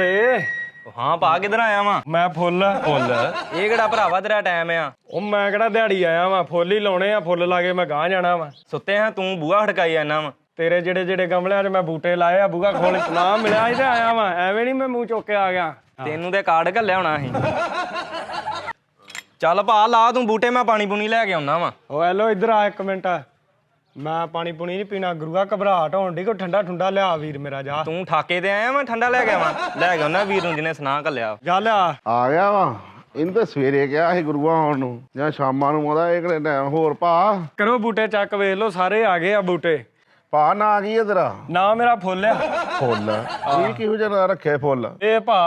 ਦੇ। ਹਾਂ ਪਾ ਕਿੱਧਰ ਆਇਆ ਵਾਂ? ਮੈਂ ਫੁੱਲ। ਫੁੱਲ? ਇਹ ਕਿਹੜਾ ਭਰਾਵਾ ਤੇਰਾ ਟਾਈਮ ਆ? ਉਹ ਮੈਂ ਕਿਹੜਾ ਦਿਹਾੜੀ ਆਇਆ ਵਾਂ? ਫੁੱਲ ਹੀ ਲਾਉਣੇ ਆ ਫੁੱਲ ਲਾ ਕੇ ਮੈਂ ਗਾਂ ਜਾਣਾ ਵਾਂ। ਸੁੱਤੇ ਹਾਂ ਤੂੰ ਬੂਹਾ ਖੜਕਾਈ ਜਾਂਦਾ ਵਾ। ਤੇਰੇ ਜਿਹੜੇ ਜਿਹੜੇ ਗਮਲਿਆਂ 'ਚ ਮੈਂ ਬੂਟੇ ਲਾਏ ਆ ਬੂਗਾ ਖੋਲ ਨਾ ਮਿਲਿਆ ਹੀ ਤੇ ਆਇਆ ਵਾਂ। ਐਵੇਂ ਨਹੀਂ ਮੈਂ ਮੂੰਹ ਚੁੱਕ ਕੇ ਆ ਗਿਆ। ਤੈਨੂੰ ਤੇ ਕਾਰਡ ਘੱਲਿਆ ਹੋਣਾ ਸੀ ਚੱਲ ਭਾ ਲਾ ਤੂੰ ਬੂਟੇ ਮੈਂ ਪਾਣੀ ਪੂਣੀ ਲੈ ਕੇ ਆਉਣਾ ਵਾ। ਓ ਹੈਲੋ ਇੱਧਰ ਆ ਇੱਕ ਮਿੰਟ। ਮੈਂ ਪਾਣੀ ਪੂਣੀ ਨਹੀਂ ਪੀਣਾ ਗੁਰੂਆ ਘਬਰਾਹਟ ਹੋਣ ਦੀ ਕੋ ਠੰਡਾ ਠੁੰਡਾ ਲਿਆ ਵੀਰ ਮੇਰਾ ਜਾ। ਤੂੰ ਠਾਕੇ ਤੇ ਆਇਆ ਮੈਂ ਠੰਡਾ ਲੈ ਕੇ ਆਵਾਂ? ਲੈ ਕੇ ਆਉਣਾ ਵੀਰ ਨੂੰ ਜਿਹਨੇ ਸੁਨਾ ਘੱਲਿਆ। ਜਾ ਲਿਆ। ਆ ਗਿਆ ਵਾ। ਇਹਨੂੰ ਤਾਂ ਸਵੇਰੇ ਕਿਹਾ ਸੀ ਗੁਰੂਆਂ ਆਉਣ ਨੂੰ ਜਾਂ ਸ਼ਾਮਾਂ ਨੂੰ ਆਉਂਦਾ ਇਹ ਕਿਹੜੇ ਟਾਈਮ ਹੋਰ ਭਾ। ਕਰੋ ਬੂਟੇ ਚੱਕ ਵੇਖ ਲਓ ਸਾਰੇ ਆ ਗਏ ਆ ਬੂਟੇ। ਭਾ ਨਾ ਕੀ ਤੇਰਾ ਨਾ ਮੇਰਾ ਫੁੱਲ ਆ। ਫੁੱਲ। ਇਹ ਕਿਹੋ ਜਿਹਾ ਨਾਂ ਰੱਖਿਆ ਫੁੱਲ? ਇਹ ਭਾ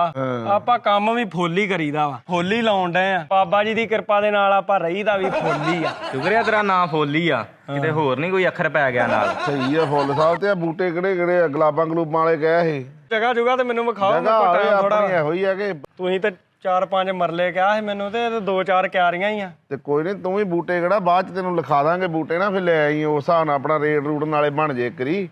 ਆਪਾਂ ਕੰਮ ਵੀ ਫੁੱਲ ਹੀ ਕਰੀਦਾ ਵਾ। ਫੁੱਲ ਹੀ ਲਾਉਣ ਡਏ ਆ। ਬਾਬਾ ਜੀ ਦੀ ਕਿਰਪਾ ਦੇ ਨਾਲ ਆਪਾਂ ਰਹੀਦਾ ਵੀ ਫੁੱਲ ਹੀ ਆ। ਸ਼ੁਕਰ ਆ ਤੇਰਾ ਨਾਂ ਫੋਲੀ ਆ। ਕਿਤੇ ਹੋਰ ਨਹੀਂ ਕੋਈ ਅੱਖਰ ਪੈ ਗਿਆ ਨਾਲ। ਸਹੀ ਆ ਫੁੱਲ ਸਾਹਿਬ ਤੇ ਆ ਬੂਟੇ ਕਿਹੜੇ ਕਿਹੜੇ ਆ ਗੁਲਾਬਾਂ ਗਲੂਬਾਂ ਵਾਲੇ ਕਹੇ ਸੀ ਜਗ੍ਹਾ ਜੁਗਾ ਤੇ ਮੈਨੂੰ ਵਿਖਾਓ ਜਗ੍ਹਾ ਆਵੇ ਟਾਈਮ ਥੋੜਾ ਆਪਣੀ ਇਹੋ ਹੀ ਆ ਕਿ ਤੁਸੀਂ ਤੇ ਚਾਰ ਪੰਜ ਮਰਲੇ ਕਿਹਾ ਸੀ ਮੈਨੂੰ ਤੇ ਦੋ ਚਾਰ ਕਿਆਰੀਆਂ ਹੀ ਆ। ਤੇ ਕੋਈ ਨਹੀਂ ਤੂੰ ਵੀ ਬੂਟੇ ਕਿਹੜਾ ਬਾਅਦ ਚ ਤੈਨੂੰ ਲਿਖਾ ਦਾਂਗੇ ਬੂਟੇ ਨਾ ਫਿਰ ਲੈ ਆਈ ਉਸ ਹਿਸਾਬ ਨਾਲ ਆਪਣਾ ਰੇਟ ਰੂਟ ਨਾਲੇ ਬਣ ਜੇ ਕਰੀ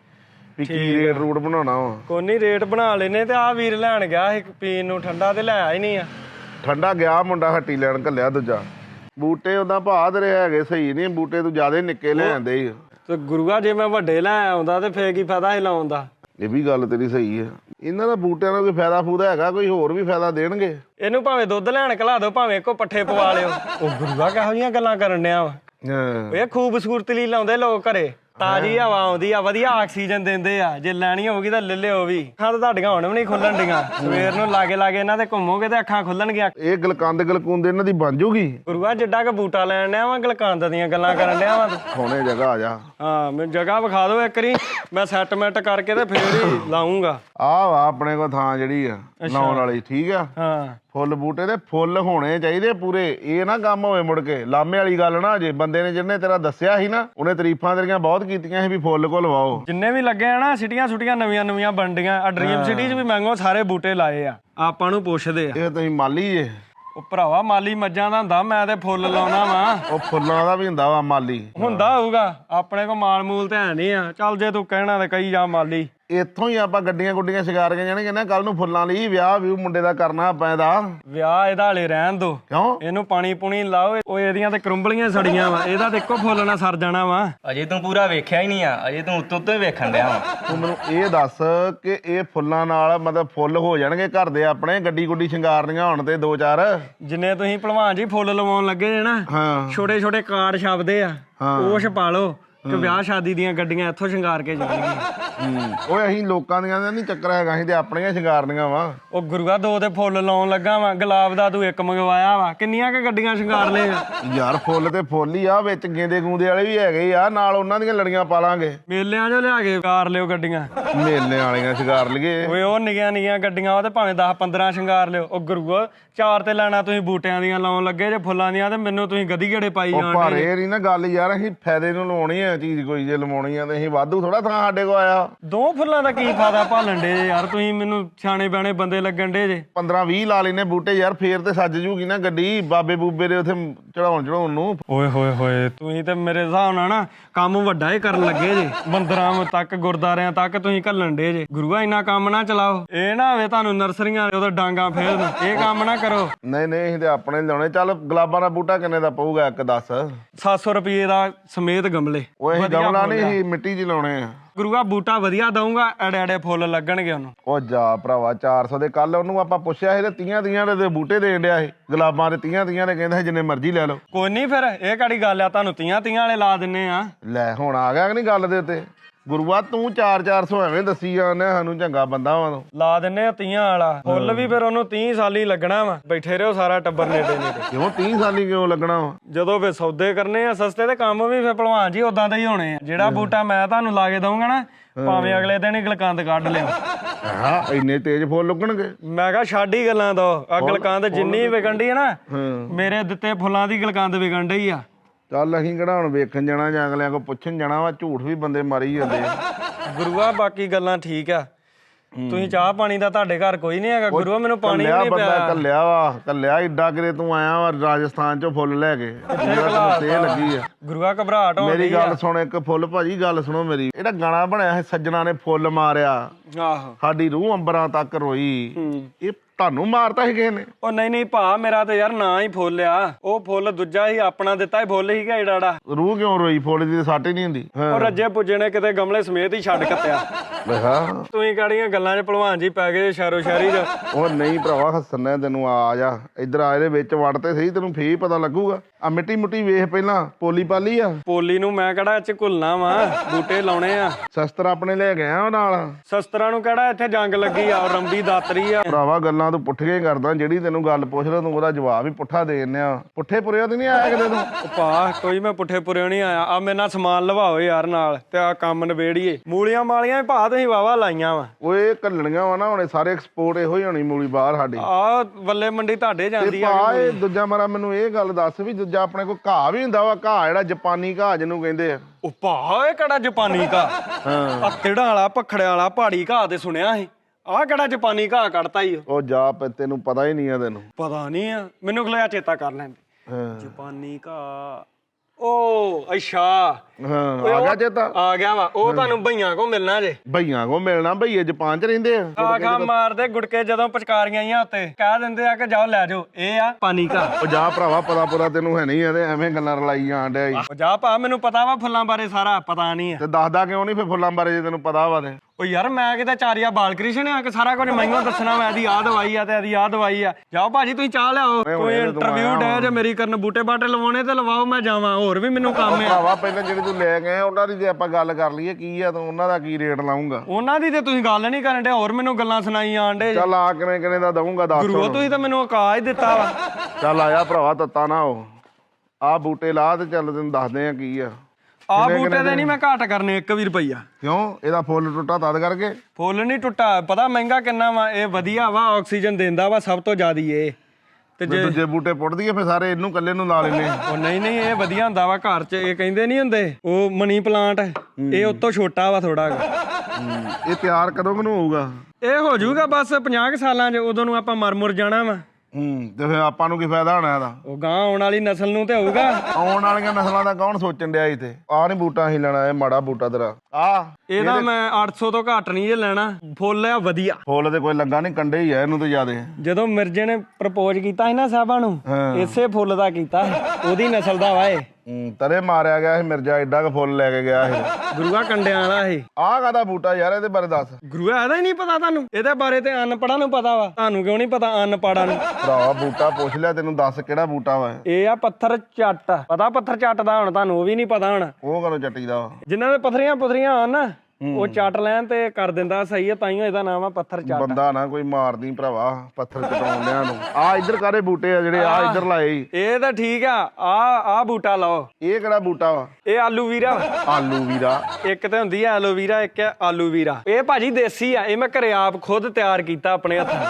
ਵੀ ਕੀ ਰੇਟ ਰੂਟ ਬਣਾਉਣਾ ਵਾ। ਕੋਈ ਨਹੀਂ ਰੇਟ ਬਣਾ ਲੈਨੇ ਤੇ ਆ ਵੀਰ ਲੈਣ ਗਿਆ ਸੀ ਪੀਣ ਨੂੰ ਠੰਡਾ ਤੇ ਲਿਆਇਆ ਹੀ ਨਹੀਂ ਆ। ਠੰਡਾ ਗਿਆ ਮੁੰਡਾ ਹੱਟੀ ਲੈਣ ਘੱਲਿਆ ਦੂਜਾ। ਬੂਟੇ ਉਹਦਾ ਭਾਅ ਤੇਰੇ ਹੈਗੇ ਸਹੀ ਨਹੀਂ ਬੂਟੇ ਤੂੰ ਜਿਆਦੇ ਨਿੱਕੇ ਲੈ ਆਂਦੇ ਈ ਤੇ ਗੁਰੂਆ ਜੇ ਮੈਂ ਵੱਡੇ ਲੈ ਆਉਂਦਾ ਤੇ ਫੇਰ ਕੀ ਫਾਇਦਾ ਸੀ ਲਾਉਣ ਦਾ? ਇਹ ਵੀ ਗੱਲ ਤੇਰੀ ਸਹੀ ਹੈ। ਇਹਨਾਂ ਦਾ ਬੂਟਿਆਂ ਦਾ ਕੋਈ ਫਾਇਦਾ ਫੂਦਾ ਹੈਗਾ ਕੋਈ ਹੋਰ ਵੀ ਫਾਇਦਾ ਦੇਣਗੇ। ਇਹਨੂੰ ਭਾਵੇਂ ਦੁੱਧ ਲੈਣ ਕਲਾ ਦਿਓ ਭਾਵੇਂ ਇੱਕੋ ਪੱਠੇ ਪਵਾ ਲਿਓ। ਉਹ ਗੁਰੂਆ ਕਿਹੋ ਜੀਆਂ ਗੱਲਾਂ ਕਰਨ ਡਿਆ ਵਾ? ਹਾਂ। ਇਹ ਖੂਬਸੂਰਤੀ ਲਈ ਲਾਉਂਦੇ ਲੋਕ ਘਰੇ। ਤਾਜੀ ਹਵਾ ਆਉਂਦੀ ਆ ਵਧੀਆ ਆਕਸੀਜਨ ਦਿੰਦੇ ਆ। ਜੇ ਲੈਣੀ ਹੋਊਗੀ ਤਾਂ ਲੈ ਲਿਓ ਵੀ। ਅੱਖਾਂ ਤਾਂ ਤੁਹਾਡੀਆਂ ਹੁਣ ਵੀ ਨਹੀਂ ਖੁੱਲਣ ਡੀਆਂ। ਸਵੇਰ ਨੂੰ ਲਾਗੇ ਲਾਗੇ ਇਹਨਾਂ ਤੇ ਘੁੰਮੋਗੇ ਤੇ ਅੱਖਾਂ ਖੁੱਲਣਗੀਆਂ। ਇਹ ਗਲਕੰਦ ਗਲਕੁੰਦ ਇਹਨਾਂ ਦੀ ਬਣ ਜੂਗੀ। ਗੁਰੂਆ ਜਿੱਡਾ ਕ ਬੂਟਾ ਲੈਣ ਡਿਆ ਵਾਂ ਗਲਕੰਦ ਦੀਆਂ ਗੱਲਾਂ ਕਰਨ ਡਿਆ ਵਾਂ ਤੂੰ। ਸੋਹਣੇ ਜਗ੍ਹਾ ਆ ਜਾ। ਹਾਂ ਮੈਨੂੰ ਜਗ੍ਹਾ ਵਿਖਾ ਦਿਓ ਇੱਕ ਵਾਰੀ। ਮੈਂ ਸੈਟਲਮੈਂਟ ਕਰਕੇ ਤੇ ਫੇਰ ਹੀ ਲਾਉਂਗਾ ਆਹ ਵਾ ਆਪਣੇ ਕੋਲ ਥਾਂ ਜਿਹੜੀ ਆ ਲਾਉਣ ਵਾਲੀ ਠੀਕ ਆ? ਹਾਂ। ਫੁੱਲ ਬੂਟੇ ਦੇ ਫੁੱਲ ਹੋਣੇ ਚਾਹੀਦੇ ਪੂਰੇ। ਇਹ ਨਾ ਕੰਮ ਹੋਵੇ ਮੁੜ ਕੇ। ਲਾਮੇ ਵਾਲੀ ਗੱਲ ਨਾ ਜੇ ਬੰਦੇ ਨੇ ਜਿਹਨੇ ਤੇਰਾ ਦੱਸਿਆ ਸੀ ਨਾ ਉਹਨੇ ਤਾਰੀਫਾਂ ਤੇਰੀਆਂ ਬਹੁਤ ਕੀਤੀਆਂ ਸੀ ਵੀ ਫੁੱਲ ਕੋ ਲਵਾਓ ਜਿੰਨੇ ਵੀ ਲੱਗੇ ਆ ਨਾ ਸਿਟੀਆਂ ਸੁਟੀਆਂ ਨਵੀਆਂ ਨਵੀਆਂ ਬਣਡੀਆਂ ਆ ਡ੍ਰੀਮ ਸਿਟੀ 'ਚ ਵੀ ਮੰਗੋ ਸਾਰੇ ਬੂਟੇ ਲਾਏ ਆ। ਆਪਾਂ ਨੂੰ ਪੁੱਛਦੇ ਆ। ਇਹ ਤੁਸੀਂ ਮਾਲੀ ਜੇ। ਉਹ ਭਰਾਵਾ ਮਾਲੀ ਮੱਝਾਂ ਦਾ ਹੁੰਦਾ ਮੈਂ ਤੇ ਫੁੱਲ ਲਾਉਣਾ ਵਾਂ। ਉਹ ਫੁੱਲਾਂ ਦਾ ਵੀ ਹੁੰਦਾ ਵਾ ਮਾਲੀ। ਹੁੰਦਾ ਹੋਊਗਾ। ਆਪਣੇ ਕੋ ਮਾਲ ਮੂਲ ਤੇ ਹੈ ਨਹੀਂ ਆ। ਚੱਲ ਜੇ ਤੂੰ ਕਹਿਣਾ ਤੇ ਕਹੀ ਜਾ ਮਾਲੀ। ਇੱਥੋਂ ਹੀ ਆਪਾਂ ਗੱਡੀਆਂ ਗੁੱਡੀਆਂ ਸ਼ਿਕਾਰ ਕੇ ਜਾਣਗੇ ਨਾ ਕੱਲ ਨੂੰ ਫੁੱਲਾਂ ਲਈ ਵਿਆਹ ਵੀ ਮੁੰਡੇ ਦਾ ਕਰਨਾ ਆਪਾਂ ਇਹਦਾ। ਵਿਆਹ ਇਹਦਾ ਹਲੇ ਰਹਿਣ ਦੋ। ਕਿਉਂ? ਇਹਨੂੰ ਪਾਣੀ ਪੂਣੀ ਲਾਓ ਉਹ ਇਹਦੀਆਂ ਤੇ ਕਰੁੰਬਲੀਆਂ ਸੜੀਆਂ ਵਾ ਇਹਦਾ ਤੇ ਇੱਕੋ ਫੁੱਲ ਨਾਲ ਸਰ ਜਾਣਾ ਵਾ। ਅਜੇ ਤੂੰ ਪੂਰਾ ਵੇਖਿਆ ਹੀ ਨਹੀਂ ਆ ਅਜੇ ਤੂੰ ਉੱਤੋਂ ਉੱਤੋਂ ਹੀ ਵੇਖਣ ਡਿਆ ਵਾ। ਤੂੰ ਮੈਨੂੰ ਇਹ ਦੱਸ ਕਿ ਇਹ ਫੁੱਲਾਂ ਨਾਲ ਮਤਲਬ ਫੁੱਲ ਹੋ ਜਾਣਗੇ ਘਰ ਦੇ ਆਪਣੇ ਗੱਡੀ ਗੁੱਡੀ ਸ਼ਿੰਗਾਰਨੀਆਂ ਹੋਣ ਤੇ ਦੋ ਚਾਰ? ਜਿੰਨੇ ਤੁਸੀਂ ਭਲਵਾਨ ਜੀ ਫੁੱਲ ਲਵਾਉਣ ਲੱਗੇ ਜੇ ਨਾ ਹਾਂ। ਛੋਟੇ ਛੋਟੇ ਕਾਰਡ ਛਾਪਦੇ ਆ ਉਹ ਛਪਾ ਲਓ। ਕਿ ਵਿਆਹ ਸ਼ਾਦੀ ਦੀਆਂ ਗੱਡੀਆਂ ਇੱਥੋਂ ਸ਼ਿੰਗਾਰ ਕੇ ਜਾਣਗੀਆਂ। ਓਏ ਅਸੀਂ ਲੋਕਾਂ ਦੀਆਂ ਦਾ ਨਹੀਂ ਚੱਕਰ ਹੈਗਾ ਅਸੀਂ ਤੇ ਆਪਣੀਆਂ ਸ਼ਿੰਗਾਰਨੀਆਂ ਵਾ। ਉਹ ਗੁਰੂਆ ਦੋ ਤੇ ਫੁੱਲ ਲਾਉਣ ਲੱਗਾ ਵਾ ਗੁਲਾਬ ਦਾ ਤੂੰ ਇੱਕ ਮੰਗਵਾਇਆ ਵਾ। ਕਿੰਨੀਆਂ ਕ ਗੱਡੀਆਂ ਸ਼ਿੰਗਾਰ ਲਏਗਾ ਯਾਰ ਫੁੱਲ ਤੇ ਫੁੱਲ ਹੀ ਆ ਵਿੱਚ ਗੇਂਦੇ ਗੂੰਦੇ ਵਾਲੇ ਵੀ ਹੈਗੇ ਆ ਨਾਲ ਉਹਨਾਂ ਦੀਆਂ ਲੜੀਆਂ ਪਾ ਲਾਂਗੇ ਮੇਲਿਆਂ 'ਚੋਂ ਲਿਆ ਕੇ ਕਾਰ ਲਿਓ ਗੱਡੀਆਂ। ਮੇਲੇ ਵਾਲੀਆਂ ਸ਼ਿੰਗਾਰ ਲਈਏ। ਓਏ ਉਹ ਨਿਗੀਆਂ ਨਿਗੀਆਂ ਗੱਡੀਆਂ ਉਹ ਤੇ ਭਾਵੇਂ 10 15 ਸ਼ਿੰਗਾਰ ਲਿਓ। ਉਹ ਗੁਰੂਆ ਚਾਰ ਤੇ ਲੈਣਾ ਤੁਸੀਂ ਬੂਟਿਆਂ ਦੀਆਂ ਲਾਉਣ ਲੱਗੇ ਜੇ ਫੁੱਲਾਂ ਦੀਆਂ ਤੇ ਮੈਨੂੰ ਤੁਸੀਂ ਗਦੀ ਗੜੇ ਪਾਈ ਉਹ ਜਾਣ ਪਰ ਇਹ ਨਹੀਂ ਨਾ ਗੱਲ ਯਾਰ ਅਸੀਂ ਫਾਇਦੇ ਨੂੰ ਲਵਾਉਣੀ ਆ। ਚੀਜ਼ ਕੋਈ ਜੇ ਲਵਾਉਣੀ ਆ ਤੇ ਅਸੀਂ ਵਾਧੂ ਥੋੜਾ ਥਾਂ ਸਾਡੇ ਕੋ ਆਇਆ। ਦੋ ਫੁੱਲਾਂ ਦਾ ਕੀ ਫਾਇਦਾ ਭਾਲਣ ਦੇ ਯਾਰ ਤੁਸੀਂ ਮੈਨੂੰ ਸਿਆਣੇ ਬਿਆਣੇ ਬੰਦੇ ਲੱਗਣ ਦੇ ਜੇ। 15 20 ਲਾ ਲੈਨੇ ਬੂਟੇ ਯਾਰ ਫੇਰ ਤੇ ਸੱਜ ਜੂਗੀ ਨਾ ਗੱਡੀ ਬਾਬੇ ਬੂਬੇ ਦੇ ਉੱਥੇ ਚੜਾਉਣ ਚੜਾਉਣ ਨੂੰ। ਓਏ ਹੋਏ ਹੋਏ ਤੁਸੀਂ ਤੇ ਮੇਰੇ ਹਿਸਾਬ ਨਾਲ ਨਾ ਕੰਮ ਵੱਡਾ ਹੀ ਕਰਨ ਲੱਗੇ ਜੇ। ਮੰਦਰਾਂ ਤੱਕ ਗੁਰਦਾਰਿਆਂ ਤੱਕ ਤੁਸੀਂ ਘੱਲਣ ਦੇ ਜੇ। ਗੁਰੂਆ ਇੰਨਾ ਕੰਮ ਨਾ ਚਲਾਓ। ਇਹ ਨਾ ਹੋਵੇ ਤੁਹਾਨੂੰ ਨਰਸਰੀਆਂ ਉਦੋਂ ਡਾਂਗਾ ਫੇਰਨ। ਇਹ ਕੰਮ ਨਾ ਕਰੋ। ਨਹੀਂ ਨਹੀਂ ਅਸੀਂ ਤੇ ਆਪਣੇ ਲਾਉਣੇ। ਚੱਲ ਗੁਲਾਬਾਂ ਦਾ ਬੂਟਾ ਕਿੰਨੇ ਦਾ ਪਊਗਾ? ਇੱਕ ਦੱਸ। 700 ਰੁਪਏ ਦਾ ਸਮੇਤ ਗਮਲੇ। ਓਏ ਅਸੀਂ ਵਧੀਆ ਗਮਲਾ। ਨਹੀਂ ਅਸੀਂ ਮਿੱਟੀ 'ਚ ਲਾਉਣੇ ਆ। ਗੁਰੂਆ ਬੂਟਾ ਵਧੀਆ ਦਊਂਗਾ ਐੜੇ ਐੜੇ ਫੁੱਲ ਲੱਗਣਗੇ ਉਹਨੂੰ। ਉਹ ਜਾ ਭਰਾਵਾ 400 ਦੇ ਕੱਲ ਉਹਨੂੰ ਆਪਾਂ ਪੁੱਛਿਆ ਸੀ ਤੇ ਤੀਆਂ ਤੀਆਂ ਦੇ ਬੂਟੇ ਦੇਣ ਡਿਆ ਸੀ। ਗੁਲਾਬਾਂ ਦੇ ਤੀਆਂ ਤੀਆਂ ਦੇ ਕਹਿੰਦਾ ਸੀ ਜਿੰਨੇ ਮਰਜ਼ੀ ਲੈ ਲਓ। ਕੋਈ ਨਹੀਂ ਫਿਰ ਇਹ ਕਿਹੜੀ ਗੱਲ ਆ? ਤੁਹਾਨੂੰ ਤੀਆਂ ਤੀਆਂ ਵਾਲੇ ਲਾ ਦਿੰਨੇ ਆ। ਲੈ ਹੁਣ ਆ ਗਿਆ ਕਿ ਨਹੀਂ ਗੱਲ ਦੇ ਉੱਤੇ? ਗੁਰੂਆ ਤੂੰ 4-400 ਐਵੇਂ ਦੱਸੀ ਜਾਂਦਾ ਸਾਨੂੰ ਚੰਗਾ ਬੰਦਾ ਵਾਂ ਤੂੰ। ਲਾ ਦਿੰਨੇ ਆ ਤੀਆਂ ਵਾਲਾ। ਫੁੱਲ ਵੀ ਫਿਰ ਉਹਨੂੰ 30 ਸਾਲ ਲੱਗਣਾ ਵਾ। ਬੈਠੇ ਰਹੋ ਸਾਰਾ ਟੱਬਰ ਨੇੜੇ ਨੇੜੇ। ਕਿਉਂ 30 ਸਾਲੀ ਕਿਉਂ ਲੱਗਣਾ ਵਾ? ਜਦੋਂ ਫੇ ਸੌਦੇ ਕਰਨੇ ਆ ਸਸਤੇ ਤੇ ਕੰਮ ਵੀ ਫੇ ਭਲਵਾਨ ਜੀ ਉਦਾਂ ਦੇ ਹੀ ਹੋਣੇ ਆ। ਜਿਹੜਾ ਬੂਟਾ ਮੈਂ ਤੁਹਾਨੂੰ ਲਾ ਕੇ ਦਊਂਗਾ ਨਾ ਭਾਵੇਂ ਅਗਲੇ ਦਿਨ ਹੀ ਗਲਕੰਦ ਕੱਢ ਲਿਓ ਹਾਂ ਇੰਨੇ ਤੇਜ਼ ਫੁੱਲ ਲੱਗਣਗੇ ਮੈਂ ਕਹਾ ਛੱਡ ਹੀ ਗੱਲਾਂ ਦੋ। ਆ ਗਲਕੰਦ ਜਿੰਨੀ ਵਿਕਣ ਡਈ ਹੈ ਨਾ ਮੇਰੇ ਦਿੱਤੇ ਫੁੱਲਾਂ ਦੀ ਗਲਕੰਦ ਵਿਕਣ ਡਈ ਆ। ਚੱਲ ਅਸੀਂ ਕਿਹੜਾ ਹੁਣ ਵੇਖਣ ਜਾਣਾ ਜਾਂ ਅਗਲਿਆਂ ਕੋ ਪੁੱਛਣ ਜਾਣਾ ਵਾ ਝੂਠ ਵੀ ਬੰਦੇ ਮਾਰੀ ਜਾਂਦੇ ਆ। ਗੁਰੂਆ ਬਾਕੀ ਗੱਲਾਂ ਠੀਕ ਆ। ਤੁਸੀਂ ਚਾਹ ਪਾਣੀ ਦਾ ਤੁਹਾਡੇ ਘਰ ਕੋਈ ਨਹੀਂ ਹੈਗਾ? ਗੁਰੂਆ ਮੈਨੂੰ ਪਾਣੀ ਵੀ ਕੱਲਿਆ ਨਹੀਂ ਬੰਦਾ ਪਿਆ। ਕੱਲਿਆ ਵਾ ਕੱਲਿਆ ਏਡਾ ਕਿਰੇ ਤੂੰ ਆਇਆ ਵਾ ਰਾਜਸਥਾਨ ਚੋਂ ਫੁੱਲ ਲੈ ਕੇ। ਜਿਹੜਾ ਤੇ ਲੱਗੀ ਆ। ਗੁਰੂਆ ਘਬਰਾਹਟ ਹੋਣ ਮੇਰੀ ਗੱਲ ਸੁਣ ਇੱਕ ਫੁੱਲ ਭਾਜੀ ਗੱਲ ਸੁਣੋ ਮੇਰੀ। ਇਹਦਾ ਗਾਣਾ ਬਣਿਆ ਹੈ ਸੱਜਣਾ ਨੇ ਫੁੱਲ ਮਾਰਿਆ। ਆਹੋ। ਸਾਡੀ ਰੂਹ ਅੰਬਰਾਂ ਤੱਕ ਰੋਈ। ਇਹ ਤੁਹਾਨੂੰ ਮਾਰਤਾ ਸੀ ਕਿਸੇ ਨੇ? ਉਹ ਨਹੀਂ ਨਹੀਂ ਭਾ ਮੇਰਾ ਤੇ ਯਾਰ ਨਾ ਹੀ ਫੁੱਲ ਆ। ਉਹ ਫੁੱਲ ਦੂਜਾ ਹੀ ਆਪਣਾ ਦਿੱਤਾ ਹੀ ਫੁੱਲ ਹੀ ਗਾ ਡਾੜਾ ਰੂਹ ਕਿਉਂ ਰੋਈ? ਫੁੱਲ ਦੀ ਤਾਂ ਸੱਟ ਹੀ ਨਹੀਂ ਹੁੰਦੀ। ਉਹ ਰੱਜੇ ਪੁੱਜੇ ਨੇ ਕਿਤੇ ਗਮਲੇ ਸਮੇਤ ਹੀ ਛੱਡ ਕੱਤਿਆ ਹਾਂ। ਤੁਸੀਂ ਕਾੜੀਆਂ ਗੱਲਾਂ 'ਚ ਭਲਵਾਨ ਜੀ ਪੈ ਗਏ ਸ਼ਹਿਰੋ ਸ਼ਹਿਰੀ 'ਚ ਉਹ ਨਹੀਂ ਭਰਾਵਾ ਹੱਸਣਾ ਤੈਨੂੰ ਆ ਜਾ। ਇੱਧਰ ਆ ਇਹਦੇ ਵਿੱਚ ਵੜ ਤੇ ਸਹੀ ਤੈਨੂੰ ਫੇਰ ਪਤਾ ਲੱਗੂਗਾ। ਆ ਮਿੱਟੀ ਮੁੱਟੀ ਵੇਖ ਪਹਿਲਾਂ ਪੋਲੀ ਪਾਲੀ ਆ। ਪੋਲੀ ਨੂੰ ਮੈਂ ਕਿਹੜਾ ਇੱਥੇ ਘੁਲਣਾ ਵਾ? ਬੂਟੇ ਲਾਉਣੇ ਆ। ਸ਼ਸਤਰ ਆਪਣੇ ਲੈ ਗਿਆ ਉਹ ਨਾਲ। ਸ਼ਸਤਰਾਂ ਨੂੰ ਕਿਹੜਾ ਇੱਥੇ ਜੰਗ ਲੱਗੀ ਆ ਰੰਬੀ ਦਾਤਰੀ ਆ। ਭਰਾਵਾ ਗੱਲਾਂ ਤੂੰ ਪੁੱਠੀਆਂ ਹੀ ਕਰਦਾ ਜਿਹੜੀ ਤੈਨੂੰ ਗੱਲ ਪੁੱਛ ਰਿਹਾ ਤੂੰ ਉਹਦਾ ਜਵਾਬ ਹੀ ਪੁੱਠਾ ਦੇ ਦਿੰਨੇ ਆ। ਪੁੱਠੇ ਪੁਰਿਆ ਤੇ ਨਹੀਂ ਆਇਆ ਕਿਤੇ ਤੂੰ? ਉਹ ਕੋਈ ਮੈਂ ਪੁੱਠੇ ਪੁਰਿਓ ਨਹੀਂ ਆਇਆ। ਆ ਮੇਰੇ ਨਾਲ ਸਮਾਨ ਲਵਾਓ ਯਾਰ ਨਾਲ ਤੇ ਆ ਕੰਮ ਨਵੇੜੀਏ ਮੂਲੀਆਂ ਮਾਲੀਆਂ ਭਾ ਤੁਸੀਂ ਵਾਵਾ ਲਾਈਆਂ ਵਾ। ਓਏ ਕੱਲਣੀਆਂ ਵਾ ਨਾ ਹੁਣੇ ਸਾਰੇ ਐਕਸਪੋਰਟ ਇਹੋ ਹੀ ਹੋਣੀ ਮੂਲੀ ਬਾਹਰ ਸਾਡੀ। ਆ ਵੱਲੇ ਮੰਡੀ ਤੁਹਾਡੇ ਜਾਂਦੀ ਆ ਭਾ ਇਹ ਦੂਜਾ ਮਾਰਾ ਮੈਨੂੰ ਇਹ ਗੱਲ ਦੱਸ ਵੀ ਦੂਜਾ ਆਪਣੇ ਕੋਲ ਘਾਹ ਵੀ ਹੁੰਦਾ ਵਾ ਘਾਹ ਜਿਹੜਾ ਜਾਪਾਨੀ ਘਾਹ ਜਿਹਨੂੰ ਕਹਿੰਦੇ ਆ। ਉਹ ਭਾ ਇਹ ਕਿਹੜਾ ਜਾਪਾਨੀ ਘਾਹ? ਹਾਂ। ਆ ਤਿੜਾ ਵਾਲਾ ਪਖੜੇ ਵਾਲਾ ਪਹਾੜੀ ਘਾਹ ਤੇ ਸੁਣਿਆ ਸੀ? ਆ ਕਿਹੜਾ ਜਾਪਾਨੀ ਘਾਹ ਕੱਢਤਾ ਈ ਓ? ਉਹ ਜਾ ਪ- ਤੈਨੂੰ ਪਤਾ ਹੀ ਨਹੀਂ ਆ ਤੈਨੂੰ। ਪਤਾ ਨਹੀਂ ਆ। ਮੈਨੂੰ ਖਲਿਆ ਚੇਤਾ ਕਰ ਲੈਂਦੇ। ਹਾਂ। ਜਾਪਾਨੀ ਘਾਹ ਓ ਅੱਛਾ। ਹਾਂ ਆ ਗਿਆ ਚੇਤਾ। ਆ ਗਿਆ ਵਾ। ਉਹ ਤੁਹਾਨੂੰ ਭਈਆਂ ਕੋ ਮਿਲਣਾ ਜੇ। ਭਈਆਂ ਕੋ ਮਿਲਣਾ ਭਈਏ ਜਾਪਾਨ ਚ ਰਹਿੰਦੇ ਆ। ਆਖਾ ਮਾਰਦੇ ਗੁੜਕੇ ਜਦੋਂ ਪਚਕਾਰੀਆਂ ਆਈਆਂ ਉੱਤੇ। ਕਹਿ ਦਿੰਦੇ ਆ ਕਿ ਜਾਓ ਲੈ ਜਾਓ। ਇਹ ਆ ਪਾਣੀ ਘਾਹ ਉਹ ਜਾ ਭਰਾਵਾ ਪਤਾ ਪਤਾ ਤੈਨੂੰ ਹੈ ਨਹੀਂ ਇਹਦੇ ਐਵੇਂ ਗੱਲਾਂ ਰਲਾਈ ਜਾਣ ਡਿਆ ਈ। ਉਹ ਜਾ ਭਾ ਮੈਨੂੰ ਪਤਾ ਵਾ ਫੁੱਲਾਂ ਬਾਰੇ ਸਾਰਾ ਪਤਾ ਨਹੀਂ ਆ। ਤੇ ਦੱਸਦਾ ਕਿਉਂ ਨਹੀਂ ਫੇ ਫੁੱਲਾਂ ਬਾਰੇ ਜੇ ਤੈਨੂੰ ਪਤਾ ਵਾ ਤੇ? ਉਹ ਯਾਰ ਮੈਂ ਕਿਤੇ ਚਾਰੀਆ ਬਾਲ ਕ੍ਰਿਸ਼ਨ ਆ ਕਿ ਸਾਰਾ ਕੁਝ ਮੈਨੂੰ ਦੱਸਣਾ ਵਾ ਇਹਦੀ ਆਹ ਦਵਾਈ ਆ ਤੇ ਇਹਦੀ ਆਹ ਦਵਾਈ ਆ। ਜਾਓ ਭਾਜੀ ਤੁਸੀਂ ਚਾਹ ਲਿਆਓ। ਕੋਈ ਤੋਂ ਇੰਟਰਵਿਊ ਡੇ ਜੇ ਮੇਰੀ ਕਰਨ ਬੂਟੇ ਬਾਟੇ ਲਵਾਉਣੇ ਤੇ ਲਵਾਓ ਮੈਂ ਜਾਵਾਂ ਹੋਰ ਵੀ ਮੈਨੂੰ ਕੰਮ ਆ। ਭਰਾਵਾ ਪਹਿਲਾਂ ਜਿਹੜੇ ਤੂੰ ਲੈ ਗਏ ਉਹਨਾਂ ਦੀ ਜੇ ਆਪਾਂ ਗੱਲ ਕਰ ਲਈਏ ਕੀ ਆ ਤੂੰ ਉਹਨਾਂ ਦਾ ਕੀ ਰੇਟ ਲਾਉਂਗਾ ਉਹਨਾਂ ਦੀ ਤੇ ਤੁਸੀਂ ਗੱਲ ਨਹੀਂ ਕਰਨ ਡੇ ਹੋਰ ਮੈਨੂੰ ਗੱਲਾਂ ਸੁਣਾਈ ਆਣ ਡੇ ਚੱਲ ਆ ਕਿਨੇ ਕਿਨੇ ਦਾ ਦਊਂਗਾ ਦੱਸ ਹੁਣ। ਤੁਸੀਂ ਤਾਂ ਮੈਨੂੰ ਹੀ ਦਿੱਤਾ ਵਾ। ਚੱਲ ਆਇਆ ਭਰਾਵਾ ਤੱਤਾ ਨਾ ਹੋ। ਆ ਬੂਟੇ ਲਾ ਤੇ ਚੱਲ ਤੈਨੂੰ ਦੱਸਦੇ ਆ ਕੀ ਆ। ਆ ਬੂਟੇ ਦੇ ਨਹੀਂ ਮੈਂ ਘਾਟ ਕਰਨੇ 1 ਵੀ ਰੁਪਈਆ। ਕਿਉਂ? ਇਹਦਾ ਫੁੱਲ ਟੁੱਟਾ ਤਦ ਕਰਕੇ? ਫੁੱਲ ਨਹੀਂ ਟੁੱਟਾ। ਪਤਾ ਮਹਿੰਗਾ ਕਿੰਨਾ ਵਾ? ਇਹ ਵਧੀਆ ਵਾ ਆਕਸੀਜਨ ਦਿੰਦਾ ਵਾ ਸਭ ਤੋਂ ਜ਼ਿਆਦੀ ਇਹ। ਤੇ ਜੇ ਦੂਜੇ ਬੂਟੇ ਪੁੱਟ ਦਈਏ ਫੇ ਸਾਰੇ ਇਹਨੂੰ ਕੱਲੇ ਨੂੰ ਲਾ ਲੈਨੇ ਉਹ ਨਹੀਂ ਨਹੀਂ ਇਹ ਵਧੀਆ ਹੁੰਦਾ ਵਾ ਘਰ 'ਚ। ਇਹ ਕਹਿੰਦੇ ਨਹੀਂ ਹੁੰਦੇ ਉਹ ਮਨੀ ਪਲਾਂਟ ਇਹ ਉਤੋਂ ਛੋਟਾ ਵਾ ਥੋੜਾ ਇਹ ਤਿਆਰ ਕਦੋਂ ਨੂੰ ਹੋਊਗਾ? ਇਹ ਹੋ ਜਾਊਗਾ ਬਸ 50 ਕੁ ਸਾਲਾਂ 'ਚ ਉਦੋਂ ਨੂੰ ਆਪਾਂ ਮਰ ਮੁਰ ਜਾਣਾ ਵਾ। ਹੂੰ ਤੇ ਆਪਾਂ ਨੂੰ ਕੀ ਫਾਇਦਾ ਹੋਣਾ ਇਹਦਾ? ਉਹ ਗਾਂ ਆਉਣ ਵਾਲੀ ਨਸਲ ਨੂੰ ਤੇ ਹੋਊਗਾ। ਆਉਣ ਵਾਲੀਆਂ ਨਸਲਾਂ ਦਾ ਕੌਣ ਸੋਚਣ ਡਿਆ ਇੱਥੇ? ਆ ਨਹੀਂ ਬੂਟਾ ਹੀ ਲੈਣਾ ਇਹ ਮਾੜਾ ਬੂਟਾ ਤੇਰਾ। ਆ ਇਹਦਾ ਮੈਂ 800 ਤੋਂ ਘੱਟ ਨਹੀਂ ਜੇ ਲੈਣਾ। ਫੁੱਲ ਆ ਵਧੀਆ। ਫੁੱਲ ਤੇ ਕੋਈ ਲੱਗਾ ਨਹੀਂ ਕੰਡੇ ਹੀ ਆ ਇਹਨੂੰ ਤੇ ਜਿਆਦੇ। ਜਦੋਂ ਮਿਰਜੇ ਨੇ ਪ੍ਰਪੋਜ਼ ਕੀਤਾ ਸੀ ਨਾ ਸਾਹਿਬਾਂ ਨੂੰ। ਇਸੇ ਫੁੱਲ ਦਾ ਕੀਤਾ। ਉਹਦੀ ਨਸਲ ਦਾ ਵਾ ਇਹ। ਤਰੇ ਮਾਰਿਆ ਗਿਆ ਇਹ ਮਿਰਜ਼ਾ ਐਡਾ ਕੁ ਫੁੱਲ ਲੈ ਕੇ ਗਿਆ ਇਹ ਗੁਰੂਆ ਕੰਡਿਆਂ ਵਾਲਾ ਇਹ ਆਹ ਕਾਦਾ ਬੂਟਾ ਯਾਰ ਇਹਦੇ ਬਾਰੇ ਦੱਸ। ਗੁਰੂਆ ਇਹਦਾ ਹੀ ਨਹੀਂ ਪਤਾ ਤੁਹਾਨੂੰ? ਇਹਦੇ ਬਾਰੇ ਤੇ ਅਨਪੜਾਂ ਨੂੰ ਪਤਾ ਵਾ। ਤੁਹਾਨੂੰ ਕਿਉਂ ਨਹੀਂ ਪਤਾ ਅਨਪੜਾਂ ਨੂੰ? ਭਰਾਵਾ ਬੂਟਾ ਪੁੱਛ ਲਿਆ ਤੈਨੂੰ ਦੱਸ ਕਿਹੜਾ ਬੂਟਾ ਵਾ ਇਹ? ਇਹ ਆ ਪੱਥਰ ਚੱਟ। ਪਤਾ ਪੱਥਰ ਚੱਟ ਦਾ ਹੁਣ? ਤੁਹਾਨੂੰ ਉਹ ਵੀ ਨਹੀਂ ਪਤਾ ਹੁਣ। ਉਹ ਕਦੋਂ ਚੱਟੀ ਦਾ। ਵਾ? ਜਿਨ੍ਹਾਂ ਦੇ ਪਥਰੀਆਂ ਪੁਥਰੀਆਂ ਹਨ ਨਾ ਉਹ ਚੱਟ ਲੈਣ ਤੇ ਕਰ ਦਿੰਦਾ ਸਹੀ ਹੈ ਤਾਈਓ ਇਹਦਾ ਨਾਮ ਆ ਪੱਥਰ ਚੱਟ। ਬੰਦਾ ਨਾ ਕੋਈ ਮਾਰਦੀ ਭਰਾਵਾ ਪੱਥਰ ਚਟਾਉਣ ਲਿਆਂ ਨੂੰ। ਆ ਇੱਧਰ ਕਾਰੇ ਬੂਟੇ ਆ ਜਿਹੜੇ ਆ ਇੱਧਰ ਲਾਏ। ਇਹ ਤਾਂ ਠੀਕ ਆ ਆ ਆ ਬੂਟਾ ਲਾਓ। ਇਹ ਕਿਹੜਾ ਬੂਟਾ ਵਾ? ਇਹ ਆਲੂ ਵੀਰਾ। ਆਲੂ ਵੀਰਾ। ਇੱਕ ਤੇ ਹੁੰਦੀ ਆ ਆਲੂ ਵੀਰਾ ਇੱਕ ਆ ਆਲੂ ਵੀਰਾ। ਇਹ ਭਾਜੀ ਦੇਸੀ ਆ ਇਹ ਮੈਂ ਘਰੇ ਆਪ ਖੁਦ ਤਿਆਰ ਕੀਤਾ ਆਪਣੇ ਹੱਥਾਂ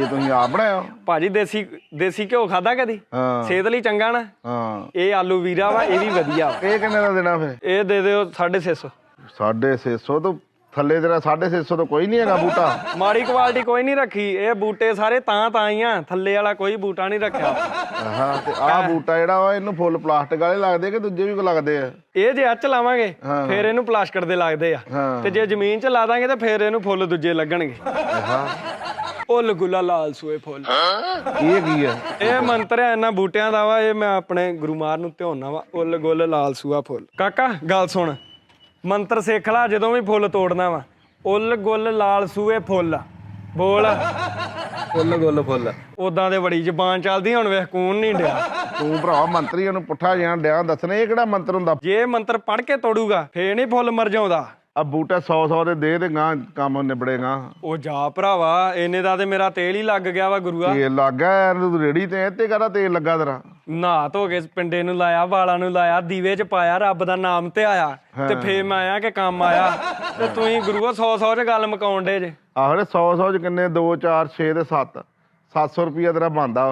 ਇਹ ਤੁਸੀਂ ਆਪ ਬਣਾਇਆ? ਭਾਜੀ ਦੇਸੀ ਦੇਸੀ ਘਿਓ ਖਾਦਾ ਕਦੀ? ਸਿਹਤ ਲਈ ਚੰਗਾ ਨਾ? ਹਾਂ। ਇਹ ਆਲੂ ਵੀਰਾ ਵਾ ਇਹ ਵੀ ਵਧੀਆ ਇਹ ਕਿੰਨੇ ਦਾ ਦੇਣਾ ਫੇ ਇਹ ਦੇ ਦਿਓ 650 650 ਤੋਂ ਥੱਲੇ ਤੇਰਾ 650 ਤੋਂ ਕੋਈ ਨਹੀਂ ਹੈਗਾ ਬੂਟਾ। ਮਾੜੀ ਕੁਆਲਿਟੀ ਕੋਈ ਨਹੀਂ ਰੱਖੀ ਇਹ ਬੂਟੇ ਸਾਰੇ ਤਾਂ ਤਾਂ ਹੀ ਆ ਥੱਲੇ ਵਾਲਾ ਕੋਈ ਬੂਟਾ ਨਹੀਂ ਰੱਖਿਆ। ਹਾਂ ਤੇ ਆਹ ਬੂਟਾ ਜਿਹੜਾ ਵਾ ਇਹਨੂੰ ਫੁੱਲ ਪਲਾਸਟਿਕ ਵਾਲੇ ਲੱਗਦੇ ਕਿ ਦੂਜੇ ਵੀ ਕੋ ਲੱਗਦੇ ਆ? ਇਹ ਜੇ ਅੱਚ ਲਾਵਾਂਗੇ ਹਾਂ। ਫਿਰ ਇਹਨੂੰ ਪਲਾਸਟਿਕ ਦੇ ਲੱਗਦੇ ਆ। ਹਾਂ। ਤੇ ਜੇ ਜ਼ਮੀਨ 'ਚ ਲਾ ਦਾਂਗੇ ਤੇ ਫਿਰ ਇਹਨੂੰ ਫੁੱਲ ਦੂਜੇ ਲੱਗਣਗੇ। ਹਾਂ। ਫੁੱਲ ਗੁੱਲਾ ਲਾਲ ਸੂਏ ਫੁੱਲ। ਇਹ ਕੀ ਆ ਇਹ ਮੰਤਰ ਹੈ ਇਹਨਾਂ ਬੂਟਿਆਂ ਦਾ ਵਾ ਇਹ ਮੈਂ ਆਪਣੇ ਗੁਰੂਮਾਰ ਨੂੰ ਧਿਆਉਣਾ ਵਾ ਉੱਲ ਗੁੱਲ ਲਾਲ ਸੂਆ ਫੁੱਲ। ਕਾਕਾ ਗੱਲ ਸੁਣ। ਮੰਤਰ ਸਿੱਖ ਲੈ ਜਦੋਂ ਵੀ ਫੁੱਲ ਤੋੜਨਾ ਵਾ। ਉੱਲ ਗੁੱਲ ਲਾਲ ਸੂਏ ਫੁੱਲ। ਬੋਲ। ਫੁੱਲ ਗੁੱਲ ਫੁੱਲ। ਉਦਾਂ ਦੇ ਬੜੀ ਜ਼ਬਾਨ ਚੱਲਦੀ ਹੁਣ ਵੇਖ ਕੂਣ ਨਹੀਂ ਡਿਆ। ਤੂੰ ਭਰਾ ਮੰਤਰੀ ਨੂੰ ਪੁੱਠਾ ਜਿਹਾ ਡਿਆ ਦੱਸਣੇ ਇਹ ਕਿਹੜਾ ਮੰਤਰ ਹੁੰਦਾ? ਜੇ ਮੰਤਰ ਪੜ ਕੇ ਤੋੜੂਗਾ ਫੇਰ ਨਹੀਂ ਫੁੱਲ ਮਰ ਜਾਉਂਦਾ ਆ ਬੂਟਾ 100 100 ਦੇ ਦੇ ਤੇ ਗਾਂ ਕੰਮ ਨਿਬੜੇਗਾ। ਉਹ ਜਾ ਭਰਾਵਾ ਇਹਨੇ ਦਾ ਤੇ ਮੇਰਾ ਤੇਲ ਹੀ ਲੱਗ ਗਿਆ ਵਾ ਗੁਰੂਆ। ਤੇਲ ਲੱਗਾ ਤੂੰ ਰੇੜੀ ਤੇ ਇੱਥੇ ਕਰਾ ਤੇਲ ਲੱਗਾ ਤੇਰਾ? ਨਹਾ ਧੋ ਕੇ ਪਿੰਡੇ ਨੂੰ ਲਾਇਆ ਵਾਲਾਂ ਨੂੰ ਲਾਇਆ ਦੀਵੇ 'ਚ ਪਾਇਆ ਰੱਬ ਦਾ ਨਾਮ ਤੇ ਆਇਆ। ਤੇ ਫੇਰ ਮੈਂ ਆਇਆ ਕਿ ਕੰਮ ਆਇਆ। ਤੇ ਤੁਸੀਂ ਗੁਰੂਆ 100 100 ਚ ਗੱਲ ਮਕਾਉਣ ਡੇ ਜੇ। ਆਹਰੇ 100 100 ਚ ਕਿੰਨੇ? 2 4 6 ਤੇ 7 700 ਰੁਪਿਆ ਤੇਰਾ ਬੰਦਾ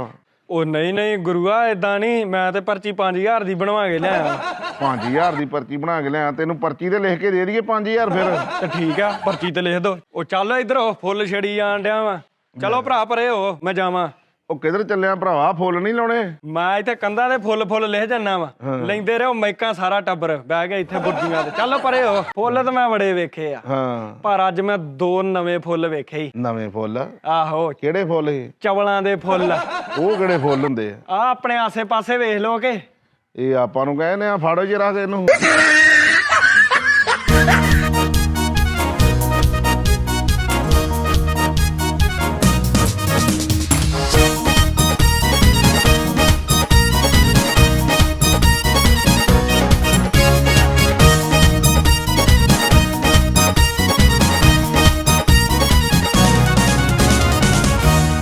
ਉਹ ਨਹੀਂ ਨਹੀਂ ਗੁਰੂਆ ਇਦਾਂ ਨਹੀਂ ਮੈਂ ਤੇ ਪਰਚੀ 5000 ਦੀ ਬਣਵਾ ਕੇ ਲਿਆਇਆ 5000 ਦੀ ਪਰਚੀ ਬਣਾ ਕੇ ਲਿਆ ਤੈਨੂੰ ਪਰਚੀ ਤੇ ਲਿਖ ਕੇ ਦੇ ਦਈਏ 5000 ਫਿਰ। ਤੇ ਠੀਕ ਆ ਪਰਚੀ ਤੇ ਲਿਖ ਦੋ। ਉਹ ਚੱਲ ਇਧਰ ਫੁੱਲ ਛੜੀ ਜਾਣ ਡਿਆ ਵਾ। ਚਲੋ ਭਰਾ ਪਰੇ ਹੋ ਮੈਂ ਜਾਵਾਂ। ਉਹ ਕਿਧਰ ਚੱਲਿਆ ਭਰਾਵਾ? ਫੁੱਲ ਨਹੀਂ ਲਾਉਣੇ? ਮੈਂ ਇੱਥੇ ਕੰਧਾਂ ਦੇ ਫੁੱਲ ਫੁੱਲ ਲਿਖ ਜੰਨਾ ਵਾ। ਲੈਂਦੇ ਰਹੋ ਮੈਕਾਂ ਸਾਰਾ ਟੱਬਰ। ਬਹਿ ਗਿਆ ਇੱਥੇ ਬੁੱਢੀਆਂ ਤੇ ਚੱਲ ਪਰੇ ਹੋ। ਫੁੱਲ ਤਾਂ ਮੈਂ ਬੜੇ ਵੇਖੇ ਆ। ਹਾਂ। ਪਰ ਅੱਜ ਮੈਂ ਦੋ ਨਵੇਂ ਫੁੱਲ ਵੇਖੇ ਈ ਨਵੇਂ ਫੁੱਲ? ਆਹੋ। ਕਿਹੜੇ ਫੁੱਲ ਇਹ ਚਵਲਾਂ ਦੇ ਫੁੱਲ। ਉਹ ਕਿਹੜੇ ਫੁੱਲ ਹੁੰਦੇ ਆ? ਆ ਆਪਣੇ ਆਸੇ-ਪਾਸੇ ਵੇਖ ਲਓ ਕਿ। ਇਹ ਆਪਾਂ ਨੂੰ ਕਹਿੰਦੇ ਆ ਫਾੜੋ ਜਰਾ ਇਹਨੂੰ।